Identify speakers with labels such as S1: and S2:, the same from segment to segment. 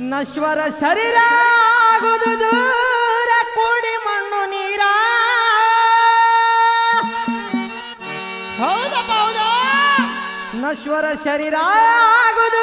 S1: ನಶ್ವರ ಶರೀರ ಆಗುದು ದೂರ ಕೂಡಿ ಮಣ್ಣು ನೀರ.
S2: ಹೌದಪ್ಪ ಹೌದಾ?
S1: ನಶ್ವರ ಶರೀರ ಆಗುದು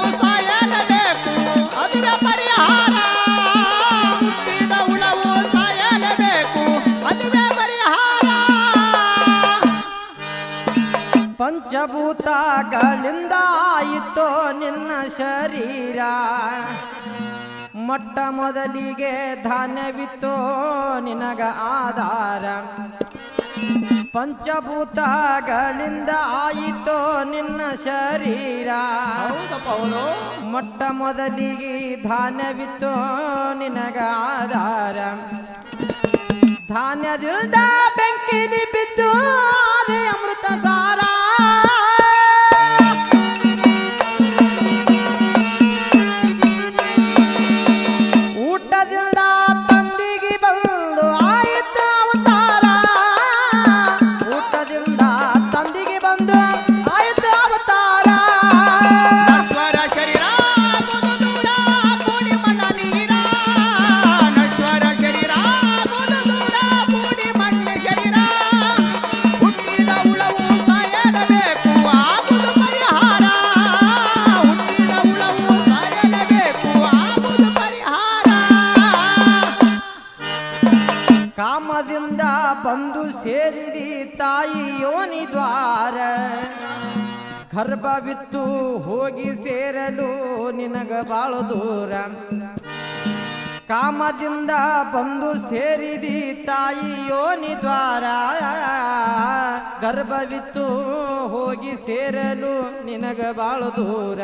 S1: ಪಂಚಭೂತಗಳಿಂದ ಆಯಿತೋ ನಿನ್ನ ಶರೀರ. ಮೊಟ್ಟ ಮೊದಲಿಗೆ ಧಾನ್ಯವಿತ್ತೋ ನಿನಗ ಆಧಾರ. ಪಂಚಭೂತಗಳಿಂದ ಆಯಿತೋ ನಿನ್ನ ಶರೀರ. ಮೊಟ್ಟ ಮೊದಲಿಗೆ ಧಾನ್ಯವಿತ್ತೋ ನಿನಗ ಆಧಾರ. ಧಾನ್ಯದಿಂದ ಬೆಂಕಿ ಬಿದ್ದು ಅದೇ ಅಮೃತ ಸಾರ ಬಂದು ಸೇರಿದಿ ತಾಯಿ ಯೋನಿ ದ್ವಾರ. ಗರ್ಭವಿತ್ತು ಹೋಗಿ ಸೇರಲು ನಿನಗ ಬಾಳು ದೂರ. ಕಾಮದಿಂದ ಬಂದು ಸೇರಿದಿ ತಾಯಿ ಯೋನಿ ದ್ವಾರ. ಗರ್ಭವಿತ್ತು ಹೋಗಿ ಸೇರಲು ನಿನಗ ಬಾಳು ದೂರ.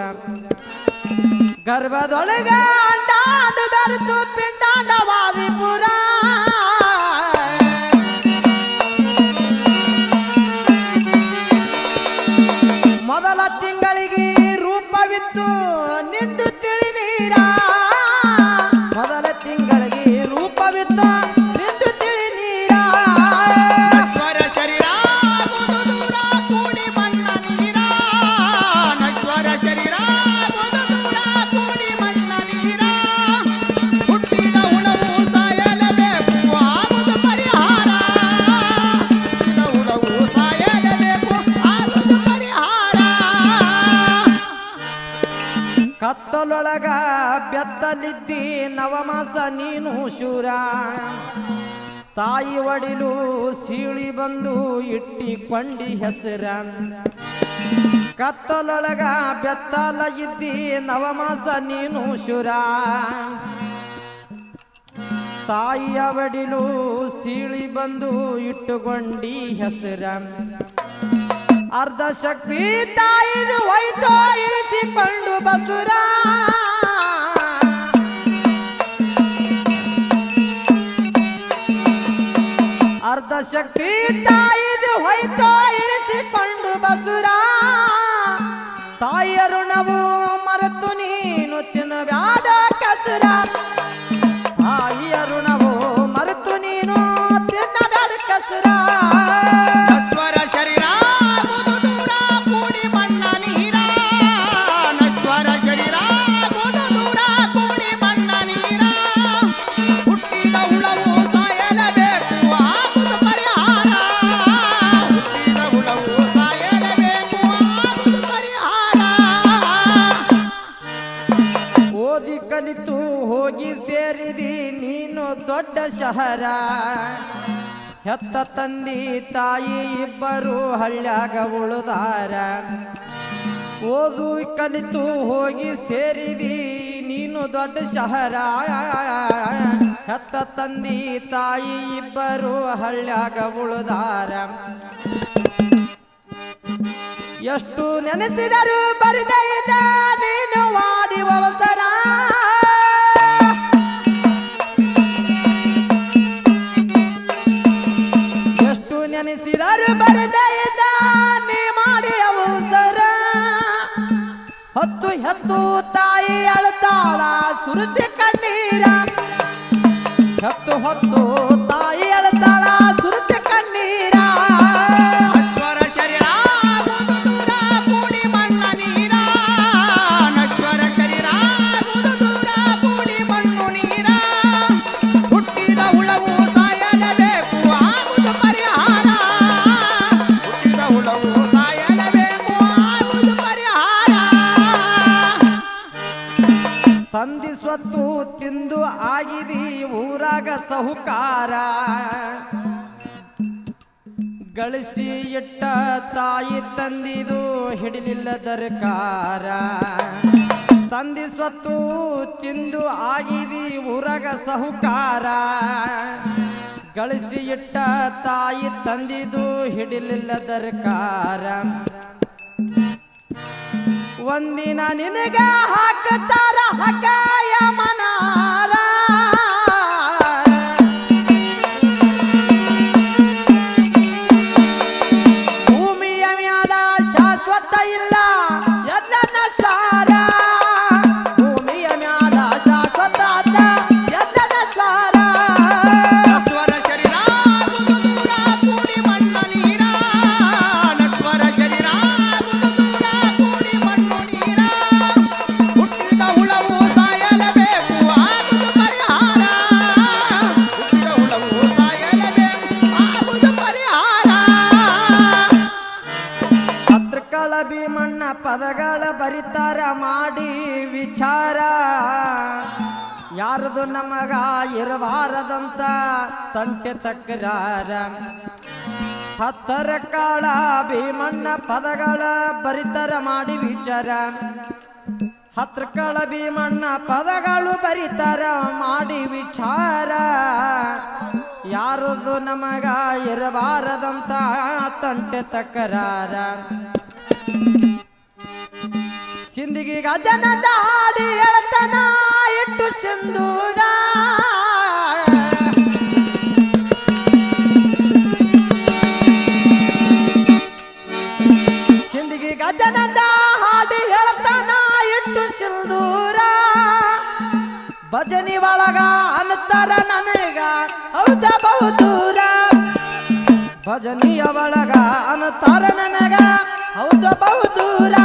S1: ಗರ್ಭದೊಳಗ ಅಂಡಾಡು ಪಿಂಡಾಂಡವಾದಿಪುರ ಬೆತ್ತಲಿದ್ದಿ ನವಮಾಸ ನೀನು ಶೂರ. ತಾಯಿ ಒಡಿಲು ಸೀಳಿ ಬಂದು ಇಟ್ಟಿಕೊಂಡಿ ಹೆಸರ. ಕತ್ತಲೊಳಗ ಬೆತ್ತಲ ಇದ್ದಿ ನವಮಾಸ ನೀನು ಶುರ. ತಾಯಿಯ ಒಡಿಲು ಸೀಳಿ ಬಂದು ಇಟ್ಟುಕೊಂಡಿ ಹೆಸರ. ಅರ್ಧ ಶಕ್ತಿ ತಾಯಿದು ಹೋಯ್ತೋ ಇಳಿಸಿಕೊಂಡು ಬಸುರ. ಶಕ್ತಿ ತಾಯಿದು ಹೋಯ್ತೋ ಇಳಿಸಿಕೊಂಡು ಬಸುರ. ತಾಯಿಯ ಋಣವು ಮರೆತು ನೀನು ತಿನ್ನಬ್ಯಾಡ ದೊಡ್ಡ ಶಹರ. ಹೆತ್ತ ತಂದಿ ತಾಯಿ ಇಬ್ಬರು ಹಳ್ಳ್ಯಾಗ ಉಳುದಾರ. ಓದು ಕಲಿತು ಹೋಗಿ ಸೇರಿದಿ, ನೀನು ದೊಡ್ಡ ಶಹರ. ಹೆತ್ತ ತಂದಿ ತಾಯಿ ಇಬ್ಬರು ಹಳ್ಳ್ಯಾಗ ಉಳುದಾರ. ಎಷ್ಟು ನೆನೆಸಿದರು ಬರಿದೇ ಇಲ್ಲ ನೀನು ವಾಡಿ ಅವಸರ. ಹತ್ತು ಹತ್ತು ತಾಯಿ ಅಳತಾಳ ಸುರಿಸಿ ಕಣ್ಣೀರ. ಹತ್ತು ಹೊತ್ತು ತಂದಿ ತಿಂದು ಆಗಿದಿ ಊರಾಗ ಸಹುಕಾರ. ಗಳಿಸಿ ಇಟ್ಟ ತಾಯಿ ತಂದಿದು ಹಿಡಿಲಿಲ್ಲ ದರ್ಕಾರ ತಂದಿ ಸ್ವತ್ತು ತಿಂದು ಆಗಿದಿ ಊರಾಗ ಸಹುಕಾರ. ಗಳಿಸಿ ಇಟ್ಟ ತಾಯಿ ತಂದಿದು ಹಿಡಿಲಿಲ್ಲ ದರ್ಕಾರ ಒಂದಿನ ನಿನಗ ಹಾಕತಾರ ಹಕಾಯ ಯಾರದು ನಮಗ ಇರಬಾರದಂತ ತಂಟೆ ತಕ್ಕರಾರ ಹತ್ತರ ಕಾಳ ಭೀಮಣ್ಣ ಪದಗಳ ಪರಿತರ ಮಾಡಿ ವಿಚಾರ. ಹತ್ರ ಕಾಳ ಭೀಮಣ್ಣ ಪದಗಳು ಪರಿತರ ಮಾಡಿ ವಿಚಾರ. ಯಾರದು ನಮಗ ಇರಬಾರದಂತ ತಂಟೆ ತಕರಾರ. ಸಿಂದಿಗೆ ಗಜನ ದಾಡಿ ಎಳತನ ಇಟ್ಟು ಸಿಂಧೂರ. ಸಿಂಧಿಗೆ ಗಜನದ ಹಾಡಿ ಹೇಳ್ತಾನ, ಇಟ್ಟು ಸಿಂಧೂರ. ಭಜನಿ ಒಳಗ ಅನ್ನತಾರ ನನಗ, ಹೌದ ಬಹುದೂರ? ಭಜನಿಯ ಒಳಗ ಅನ್ನತಾರ ನನಗ, ಹೌದ ಬಹುದೂರ?